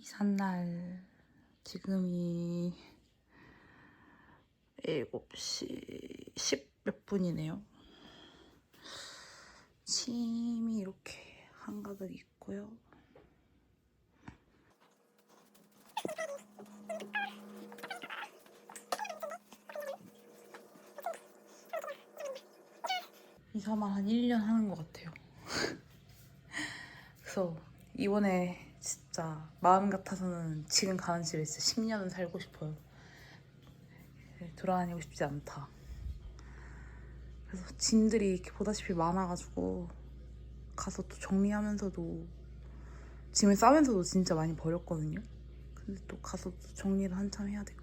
이삿날 지금이 7시 10 몇 분이네요. 침이 이렇게 한가득 있고요. 이사만 한 1년 하는 것 같아요. 그래서 이번에 진짜 마음 같아서는 지금 가는 집에 진짜 10년은 살고 싶어요. 네, 돌아다니고 싶지 않다. 그래서 짐들이 이렇게 보다시피 많아가지고 가서 또 정리하면서도 짐을 싸면서도 진짜 많이 버렸거든요. 근데 또 가서 또 정리를 한참 해야 될것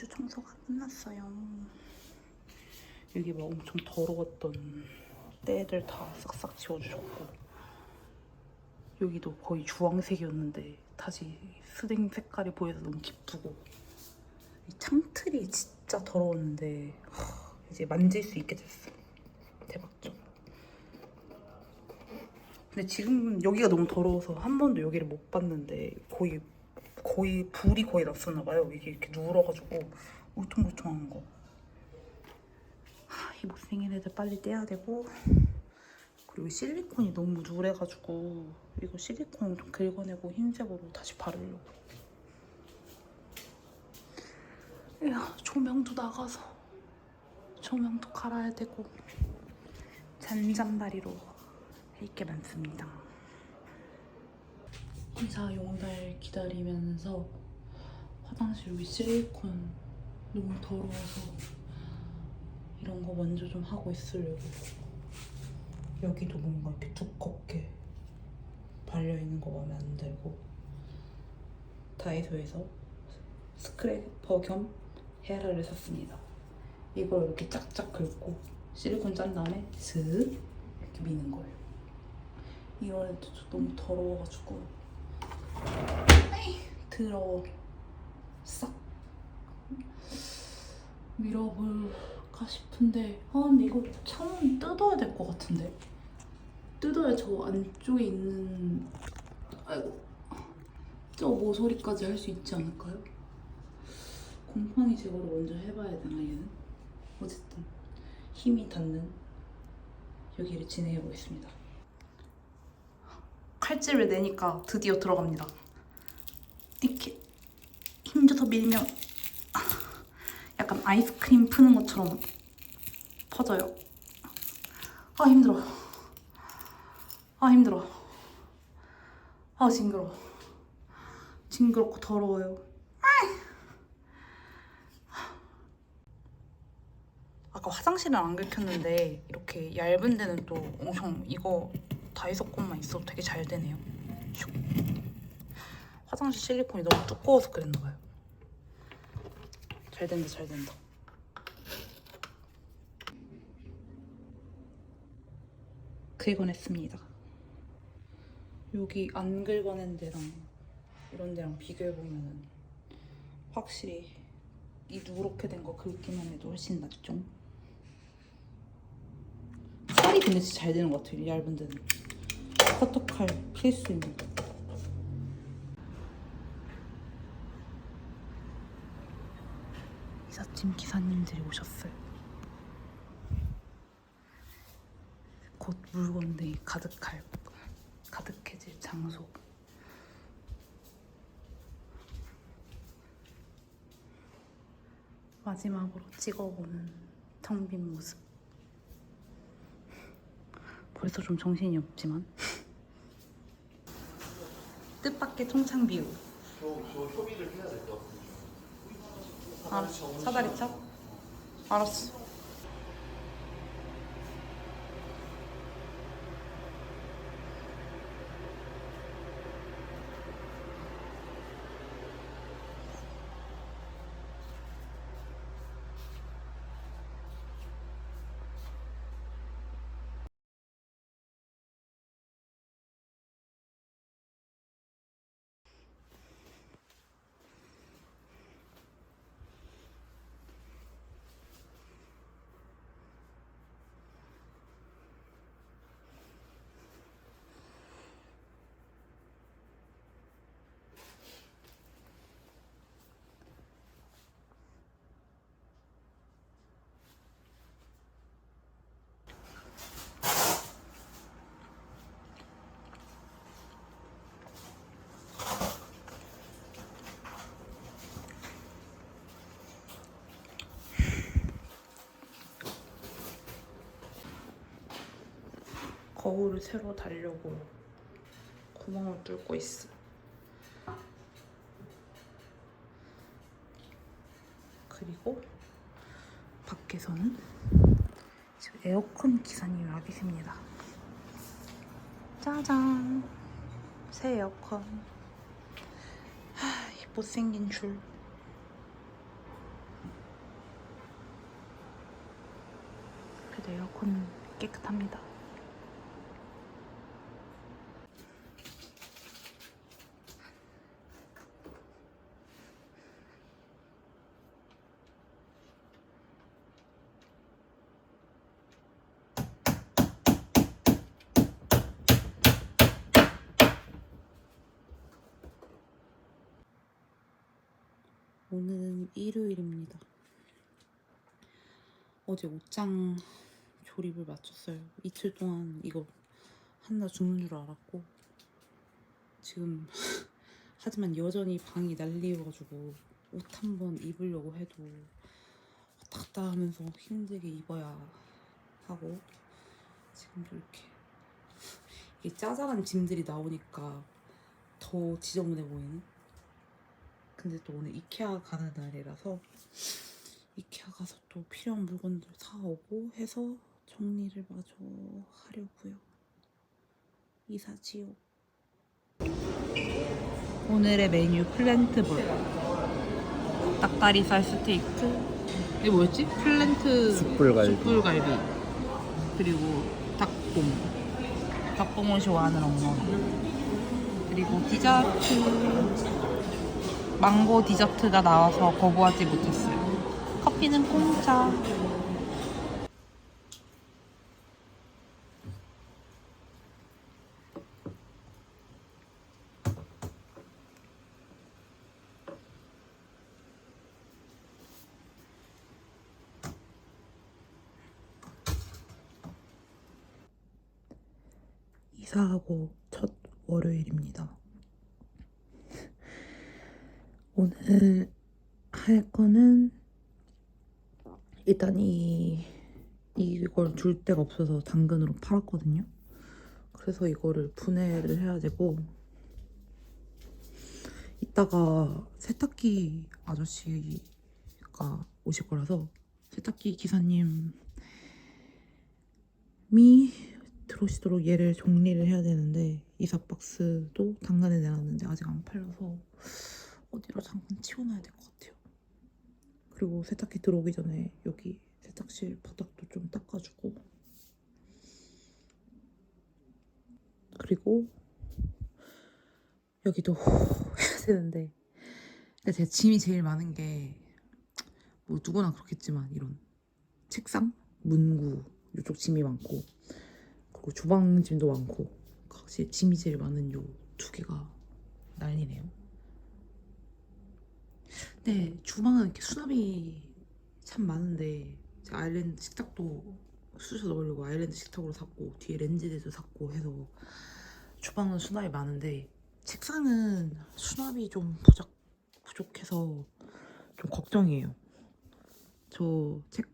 입주 청소가 끝났어요. 여기 막 엄청 더러웠던 때들 다 싹싹 지워주셨고 여기도 거의 주황색이었는데 다시 스댕 색깔이 보여서 너무 기쁘고 이 창틀이 진짜 더러웠는데 하, 이제 만질 수 있게 됐어. 대박죠. 근데 지금 여기가 너무 더러워서 한 번도 여기를 못 봤는데 거의 거의 불이 거의 났었나 봐요. 이게 이렇게 누러가지고 울퉁불퉁한 거. 하, 이 못생긴 애들 빨리 떼야 되고 그리고 실리콘이 너무 누래가지고 이거 실리콘 좀 긁어내고 흰색으로 다시 바르려고. 야 조명도 나가서 조명도 갈아야 되고 잔잔바리로 할 게 많습니다. 이사 용달 기다리면서 화장실 여기 실리콘 너무 더러워서 이런 거 먼저 좀 하고 있으려고 여기도 뭔가 이렇게 두껍게 발려 있는 거 마음에 안 들고 다이소에서 스크래퍼 겸 헤라를 샀습니다. 이걸 이렇게 짝짝 긁고 실리콘 짠 다음에 슥 이렇게 미는 거예요. 이번에도 너무 더러워가지고 더러워 싹 밀어볼까 싶은데 아 근데 이거 창문 뜯어야 될 것 같은데 뜯어야 저 안쪽에 있는 아이고 저 모서리까지 할 수 있지 않을까요? 곰팡이 제거를 먼저 해봐야 되나 얘는? 어쨌든 힘이 닿는 여기를 진행해 보겠습니다 칼집을 내니까 드디어 들어갑니다 이렇게 힘줘서 밀면 약간 아이스크림 푸는 것처럼 퍼져요. 아 힘들어. 아 힘들어. 아 징그러. 징그럽고 더러워요. 아까 화장실은 안 긁혔는데 이렇게 얇은 데는 또 엄청 이거 다이소 것만 있어도 되게 잘 되네요. 슉. 화장실 실리콘이 너무 두꺼워서 그랬나 봐요. 잘 된다, 잘 된다. 긁어냈습니다. 여기 안 긁어낸 데랑 이런 데랑 비교해 보면은 확실히 이 누렇게 된 거 긁기만 해도 훨씬 낫죠. 칼이 근데 진짜 잘 되는 것 같아요. 이 얇은 데는 커터칼 필수입니다. 이삿짐 기사님들이 오셨어요. 곧 물건들이 가득할 가득해질 장소. 마지막으로 찍어보는 텅 빈 모습. 벌써 좀 정신이 없지만 뜻밖의 통창 비유. 협의를 해야 될 것 같아요. 알았어. 사다리 차? 알았어. 거울을 새로 달려고 구멍을 뚫고 있어. 그리고 밖에서는 지금 에어컨 기사님이 와 계십니다. 짜잔! 새 에어컨. 하, 이 못생긴 줄. 그래도 에어컨은 깨끗합니다. 오늘은 일요일입니다. 어제 옷장 조립을 마쳤어요. 이틀 동안 이거 한나 죽는 줄 알았고 지금 하지만 여전히 방이 난리여가지고 옷 한 번 입으려고 해도 왔다 갔다 하면서 힘들게 입어야 하고 지금 이렇게 이게 짜잘한 짐들이 나오니까 더 지저분해 보이는 근데 또 오늘 이케아 가는 날이라서 이케아 가서 또 필요한 물건들 사오고 해서 정리를 마저 하려고요. 이사지요. 오늘의 메뉴 플랜트볼. 닭다리살 스테이크. 이게 뭐였지? 플랜트 숯불갈비. 숯불갈비. 그리고 닭봉. 닭봉을 좋아하는 엉망이. 그리고 디저트. 망고 디저트가 나와서 거부하지 못했어요. 커피는 공짜. 이사하고 첫 월요일입니다. 오늘 할 거는 일단 이 이걸 줄 데가 없어서 당근으로 팔았거든요. 그래서 이거를 분해를 해야 되고 이따가 세탁기 아저씨가 오실 거라서 세탁기 기사님이 들어오시도록 얘를 정리를 해야 되는데 이사 박스도 당근에 내놨는데 아직 안 팔려서 어디로 잠깐 치워놔야 될 것 같아요. 그리고 세탁기 들어오기 전에 여기 세탁실 바닥도 좀 닦아주고 그리고 여기도 해야 되는데 근데 제 짐이 제일 많은 게 뭐 누구나 그렇겠지만 이런 책상, 문구 이쪽 짐이 많고 그리고 주방 짐도 많고 확실히 짐이 제일 많은 요 두 개가 난리네요. 네, 주방은 이렇게 수납이 참 많은데 제가 아일랜드 식탁도 쑤셔 넣으려고 아일랜드 식탁으로 샀고 뒤에 렌즈대도 샀고 해서 주방은 수납이 많은데 책상은 수납이 좀 부족, 부족해서 좀 걱정이에요. 저 책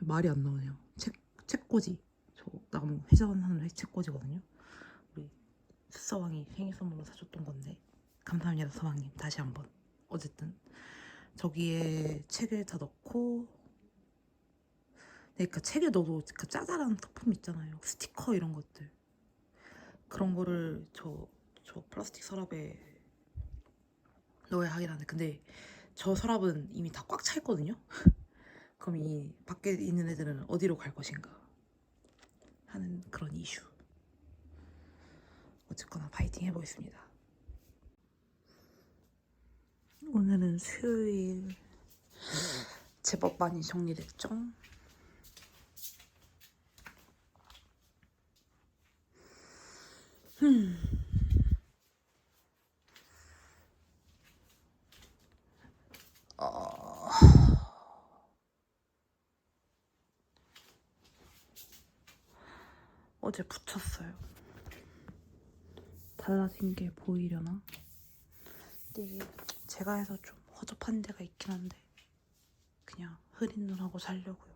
말이 안 나오네요. 책 책꽂이 저 나무 회전하는 책꽂이거든요. 우리 스서왕이 생일 선물로 사줬던 건데 감사합니다 서왕님 다시 한번. 어쨌든. 저기에 책을 다 넣고. 네, 그러니까 책에 넣어도 그 짜잘한 소품 있잖아요. 스티커 이런 것들. 그런 거를 저, 저 플라스틱 서랍에 넣어야 하긴 하는데. 근데 저 서랍은 이미 다 꽉 차 있거든요? 그럼 이 밖에 있는 애들은 어디로 갈 것인가 하는 그런 이슈. 어쨌거나 파이팅 해보겠습니다 오늘은 수요일 제법 많이 정리됐죠? 음. 어... 어제 붙였어요. 달라진 게 보이려나? 이게 제가 해서 좀 허접한 데가 있긴 한데 그냥 흐린 눈하고 살려고요.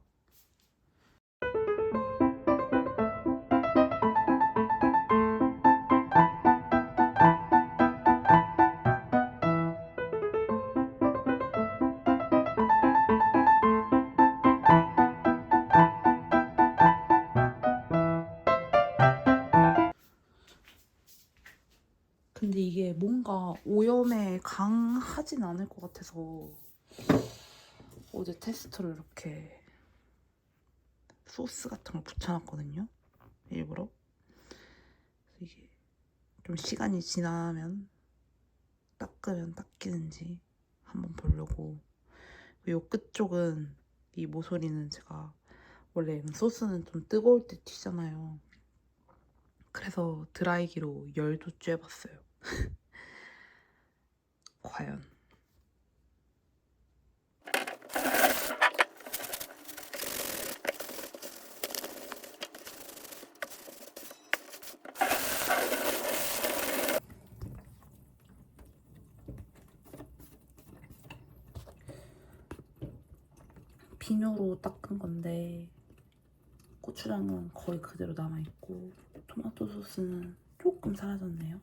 오염에 강하진 않을 것 같아서 어제 테스트로 이렇게 소스 같은 걸 붙여놨거든요. 일부러. 이게 좀 시간이 지나면 닦으면 닦이는지 한번 보려고. 요 끝쪽은 이 모서리는 제가 원래 소스는 좀 뜨거울 때 튀잖아요. 그래서 드라이기로 열도 쬐봤어요. 과연. 비녀로 닦은 건데 고추장은 거의 그대로 남아있고 토마토 소스는 조금 사라졌네요.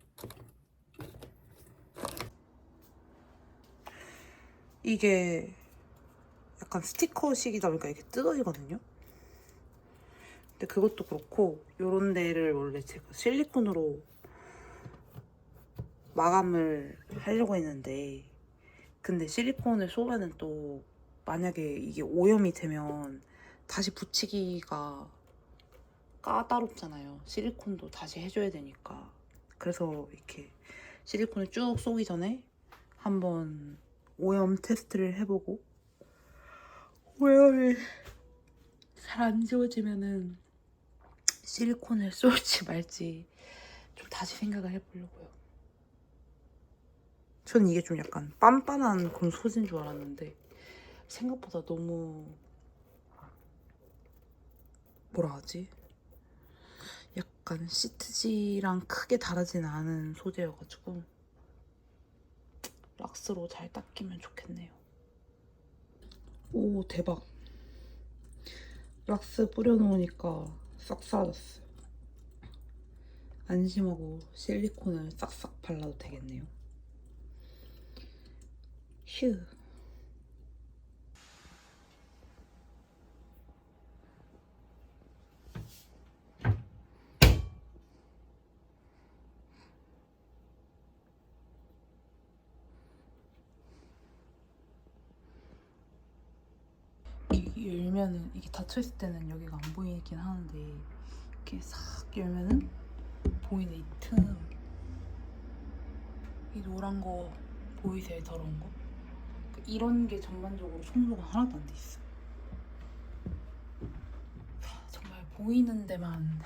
이게 약간 스티커식이다 보니까 이렇게 뜯어지거든요. 근데 그것도 그렇고 요런 데를 원래 제가 실리콘으로 마감을 하려고 했는데 근데 실리콘을 쏘면은 또 만약에 이게 오염이 되면 다시 붙이기가 까다롭잖아요. 실리콘도 다시 해줘야 되니까. 그래서 이렇게 실리콘을 쭉 쏘기 전에 한번 오염 테스트를 해보고 오염이 잘 안 지워지면은 실리콘을 쏠지 말지 좀 다시 생각을 해보려고요. 저는 이게 좀 약간 빤빤한 그런 소재인 줄 알았는데 생각보다 너무 뭐라 하지? 약간 시트지랑 크게 다르진 않은 소재여가지고 락스로 잘 닦이면 좋겠네요. 오 대박. 락스 뿌려놓으니까 싹 사라졌어요. 안심하고 실리콘을 싹싹 발라도 되겠네요. 휴. 이게 열면은 이게 닫혀 있을 때는 여기가 안 보이긴 하는데 이렇게 싹 열면은 보이네 이 틈. 이 노란 거 보이세요 더러운 거? 그 이런 게 전반적으로 청소가 하나도 안 돼 있어. 하, 정말 보이는 데만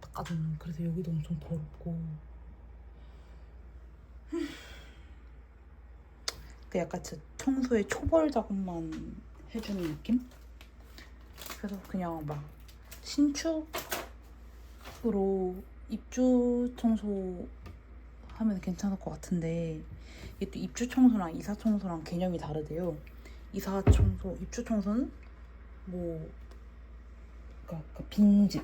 닦아두는 그래서 여기도 엄청 더럽고. 그 약간 저 청소의 초벌 작업만 해주는 느낌? 그래서 그냥 막 신축으로 입주 청소 하면 괜찮을 것 같은데 이게 또 입주 청소랑 이사 청소랑 개념이 다르대요. 이사 청소, 입주 청소는 뭐 그러니까 그 빈집,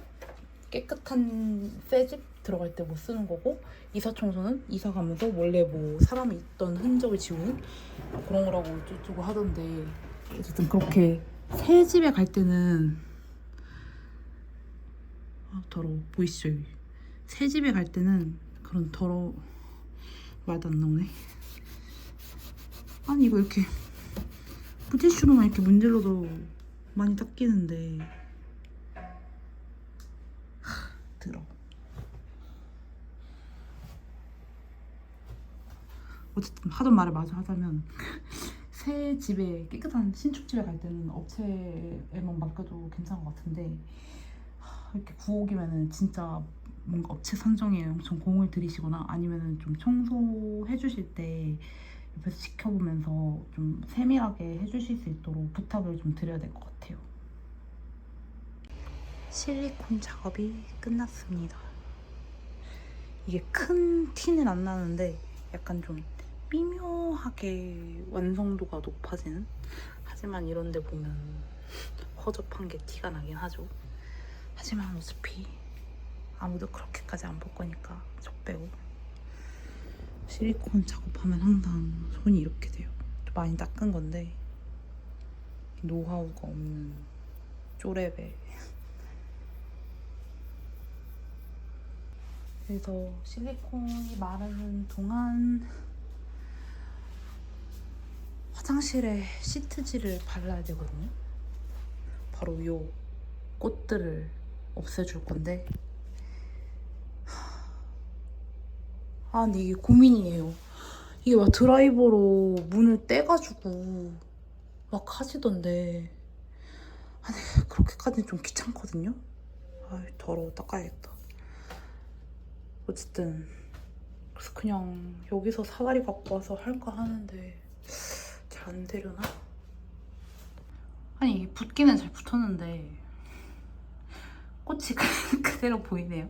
깨끗한 새집 들어갈 때뭐 쓰는 거고 이사 청소는 이사 가면서 원래 뭐 사람이 있던 흔적을 지우는 그런 거라고 어쩌고 하던데 어쨌든 그렇게 새 집에 갈 때는 아 더러워. 보이시죠? 새 집에 갈 때는 그런 더러 말도 안 나오네. 아니 이거 이렇게 물티슈로만 이렇게 문질러도 많이 닦이는데. 하, 더러워. 어쨌든 하던 말을 마저 하자면 새 집에 깨끗한 신축 집에 갈 때는 업체에만 맡겨도 괜찮은 것 같은데 하, 이렇게 구옥이면은 진짜 뭔가 업체 선정에 엄청 공을 들이시거나 아니면은 좀 청소해 주실 때 옆에서 지켜보면서 좀 세밀하게 해주실 수 있도록 부탁을 좀 드려야 될 것 같아요. 실리콘 작업이 끝났습니다. 이게 큰 티는 안 나는데 약간 좀 미묘하게 완성도가 높아지는? 하지만 이런 데 보면 허접한 게 티가 나긴 하죠. 하지만 어차피 아무도 그렇게까지 안 볼 거니까 저 빼고. 실리콘 작업하면 항상 손이 이렇게 돼요. 좀 많이 닦은 건데 노하우가 없는 쪼레베. 그래서 실리콘이 마르는 동안 화장실에 시트지를 발라야 되거든요. 바로 요 꽃들을 없애줄 건데 아 근데 이게 고민이에요. 이게 막 드라이버로 문을 떼가지고 막 하시던데 아 근데 그렇게까지는 좀 귀찮거든요. 아 더러워 닦아야겠다. 어쨌든 그래서 그냥 여기서 사다리 갖고 와서 할까 하는데 잘 안 되려나? 아니 붙기는 잘 붙었는데 꽃이 그- 그대로 보이네요.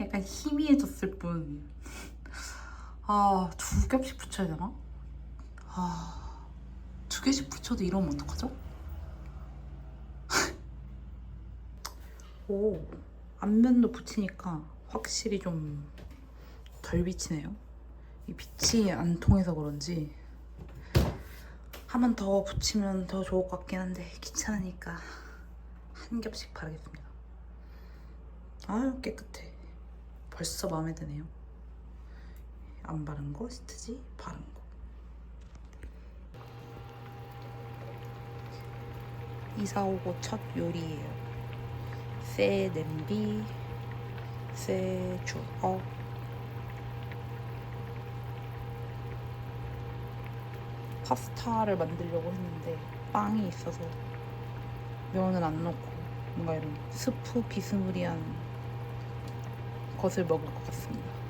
약간 희미해졌을 뿐. 아, 두 겹씩 붙여야 되나? 아, 두 개씩 붙여도 이러면 어떡하죠? 오, 앞면도 붙이니까 확실히 좀 덜 비치네요. 이 빛이 안 통해서 그런지 한 번 더 붙이면 더 좋을 것 같긴 한데 귀찮으니까 한 겹씩 바르겠습니다. 아유 깨끗해. 벌써 마음에 드네요. 안 바른 거 시트지 바른 거. 이사 오고 첫 요리예요. 새 냄비, 새 주걱. 파스타를 만들려고 했는데 빵이 있어서 면은 안 넣고 뭔가 이런 스프 비스무리한 것을 먹을 것 같습니다.